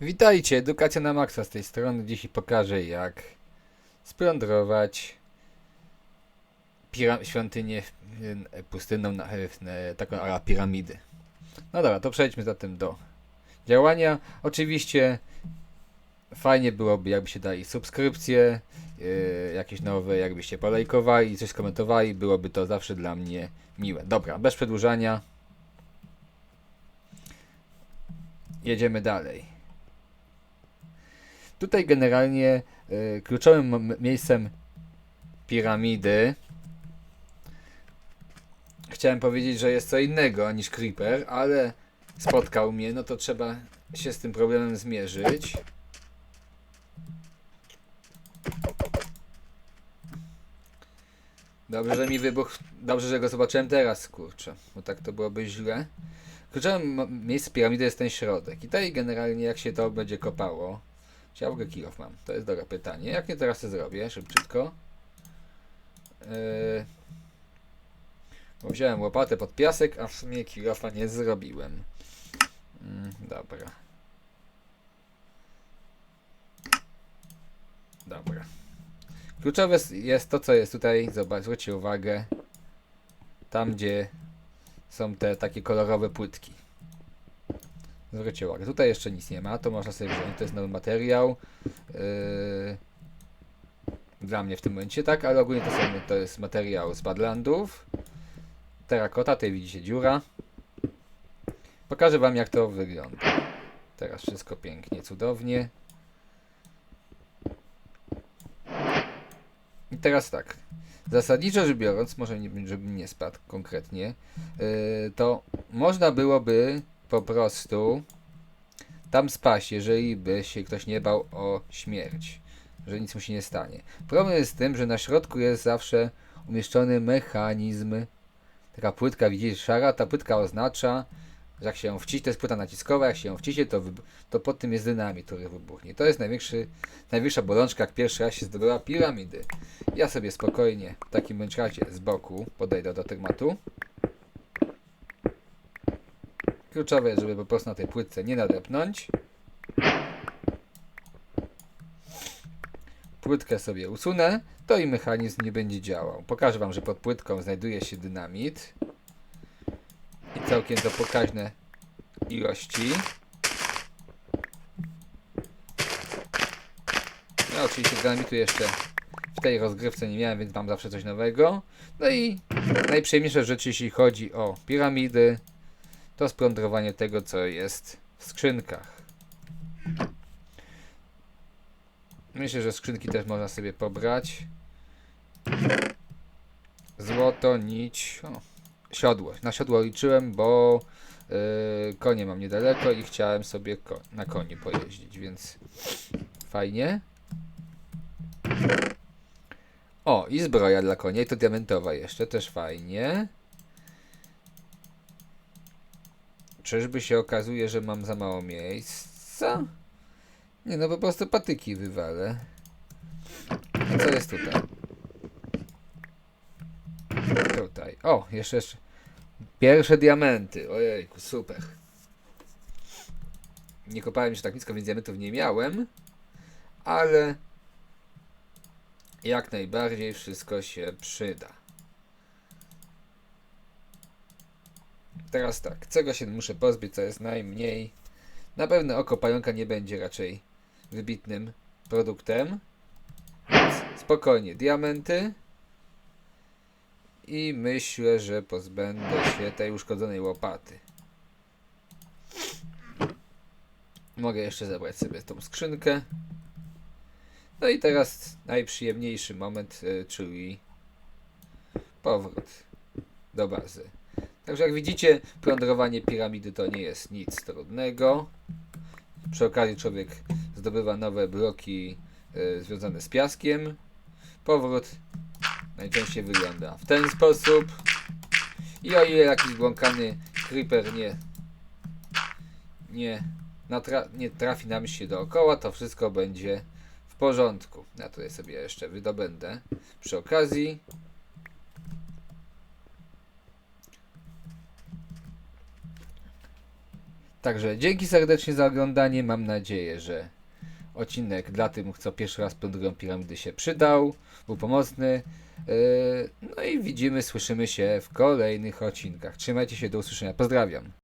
Witajcie, Edukacja na Maxa z tej strony. Dziś pokażę jak splądrować świątynię e, pustynną, na, e, e, taką ala piramidy. No dobra, to przejdźmy zatem do działania. Oczywiście fajnie byłoby jakbyście dali subskrypcje, e, jakieś nowe, jakbyście polajkowali, coś skomentowali, byłoby to zawsze dla mnie miłe. Dobra, bez przedłużania. Jedziemy dalej. Tutaj generalnie y, kluczowym miejscem piramidy chciałem powiedzieć, że jest co innego niż Creeper, ale spotkał mnie, no to trzeba się z tym problemem zmierzyć. Dobrze, że mi wybuchł. Dobrze, że go zobaczyłem teraz, kurczę, bo tak to byłoby źle. Kluczowym miejscem piramidy jest ten środek. I tutaj generalnie jak się to będzie kopało, czy kilof mam? To jest dobre pytanie. Jak nie teraz to zrobię? Szybciutko. Yy... Bo wziąłem łopatę pod piasek, a w sumie kilofa nie zrobiłem. Mm, dobra. Dobra. Kluczowe jest to, co jest tutaj. Zobacz, zwróćcie uwagę. Tam, gdzie są te takie kolorowe płytki. Zwróćcie uwagę, tutaj jeszcze nic nie ma, to można sobie wziąć, to jest nowy materiał. Yy, dla mnie w tym momencie tak, ale ogólnie to, to jest materiał z Badlandów. Terakota, tutaj widzicie dziura. Pokażę wam jak to wygląda. Teraz wszystko pięknie, cudownie. I teraz tak. Zasadniczo rzecz biorąc, może nie, żebym nie spadł konkretnie, yy, to można byłoby po prostu tam spaść, jeżeli by się ktoś nie bał o śmierć, że nic mu się nie stanie. Problem jest z tym, że na środku jest zawsze umieszczony mechanizm. Taka płytka, widzisz, szara, ta płytka oznacza, że jak się ją wciśnie, to jest płyta naciskowa, jak się ją wciśnie, to, to pod tym jest dynamit, który wybuchnie. To jest największy, najwyższa bolączka, jak pierwszy raz się zdobyła piramidy. Ja sobie spokojnie w takim bądź razie z boku podejdę do tematu. Kluczowe jest, żeby po prostu na tej płytce nie nadepnąć. Płytkę sobie usunę, to i mechanizm nie będzie działał. Pokażę Wam, że pod płytką znajduje się dynamit. I całkiem to pokaźne ilości. No oczywiście dynamitu jeszcze w tej rozgrywce nie miałem, więc mam zawsze coś nowego. No i najprzyjemniejsze rzeczy, jeśli chodzi o piramidy, to splądrowanie tego, co jest w skrzynkach. Myślę, że skrzynki też można sobie pobrać. Złoto, nić, o, siodło. Na siodło liczyłem, bo yy, konie mam niedaleko i chciałem sobie ko na konie pojeździć, więc fajnie. O, i zbroja dla konia, i to diamentowa jeszcze, też fajnie. Czyżby się okazuje, że mam za mało miejsca? Nie no, po prostu patyki wywalę. A co jest tutaj? Tutaj. O, jeszcze, jeszcze. Pierwsze diamenty. Ojejku, super. Nie kopałem się tak blisko, więc diamentów nie miałem. Ale jak najbardziej wszystko się przyda. Teraz tak, czego się muszę pozbyć, co jest najmniej. Na pewno oko pająka nie będzie raczej wybitnym produktem. Spokojnie, diamenty. I myślę, że pozbędę się tej uszkodzonej łopaty. Mogę jeszcze zabrać sobie tą skrzynkę. No i teraz najprzyjemniejszy moment, y, czyli powrót do bazy. Także jak widzicie, plądrowanie piramidy to nie jest nic trudnego. Przy okazji człowiek zdobywa nowe bloki y, związane z piaskiem. Powrót najczęściej wygląda w ten sposób. I o ile jakiś błąkany creeper nie, nie, natra- nie trafi nam się dookoła, to wszystko będzie w porządku. Ja tutaj sobie jeszcze wydobędę przy okazji. Także dzięki serdecznie za oglądanie. Mam nadzieję, że odcinek dla tych, co pierwszy raz plądrują piramidy się przydał, był pomocny. Yy, No i widzimy, słyszymy się w kolejnych odcinkach. Trzymajcie się, do usłyszenia. Pozdrawiam.